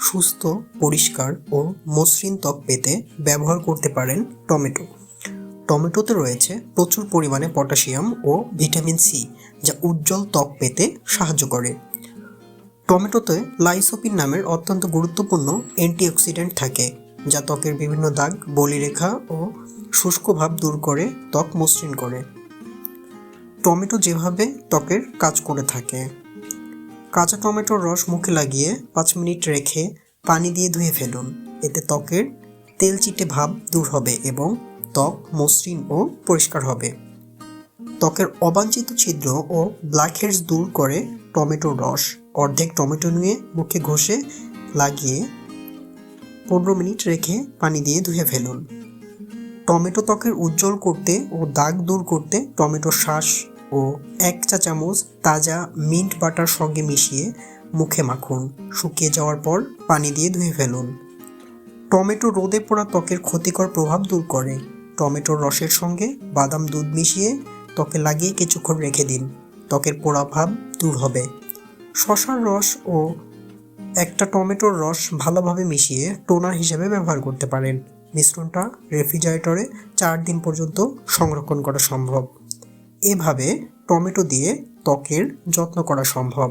সুস্থ, পরিষ্কার ও মসৃণ ত্বক পেতে ব্যবহার করতে পারেন টমেটো। টমেটোতে রয়েছে প্রচুর পরিমাণে পটাশিয়াম ও ভিটামিন সি, যা উজ্জ্বল ত্বক পেতে সাহায্য করে। টমেটোতে লাইসোপিন নামের অত্যন্ত গুরুত্বপূর্ণ অ্যান্টিঅক্সিডেন্ট থাকে, যা ত্বকের বিভিন্ন দাগ, বলিরেখা ও শুষ্ক ভাব দূর করে, ত্বক মসৃণ করে। টমেটো যেভাবে ত্বকের কাজ করে থাকে কাঁচা টমেটোর রস মুখে লাগিয়ে পাঁচ মিনিট রেখে পানি দিয়ে ধুয়ে ফেলুন। এতে ত্বকের তেলচিটে ভাব দূর হবে এবং ত্বক মসৃণ ও পরিষ্কার হবে। ত্বকের অবাঞ্ছিত ছিদ্র ও ব্ল্যাকহেডস দূর করে টমেটোর রস অর্ধেক টমেটো নিয়ে মুখে ঘষে লাগিয়ে পনেরো মিনিট রেখে পানি দিয়ে ধুয়ে ফেলুন। টমেটো ত্বকের উজ্জ্বল করতে ও দাগ দূর করতে টমেটোর শ্বাস ও এক চা চামচ তাজা মিন্ট বাটার সঙ্গে মিশিয়ে মুখে মাখুন। শুকিয়ে যাওয়ার পর পানি দিয়ে ধুয়ে ফেলুন। টমেটো রোদে পোড়া ত্বকের ক্ষতিকর প্রভাব দূর করে। টমেটোর রসের সঙ্গে বাদাম দুধ মিশিয়ে ত্বকে লাগিয়ে কিছুক্ষণ রেখে দিন। ত্বকের পোড়া ভাব দূর হবে। শশার রস ও একটা টমেটোর রস ভালোভাবে মিশিয়ে টোনার হিসেবে ব্যবহার করতে পারেন। মিশ্রণটা রেফ্রিজারেটরে চার দিন পর্যন্ত সংরক্ষণ করা সম্ভব। এভাবে টমেটো দিয়ে ত্বকের যত্ন করা সম্ভব।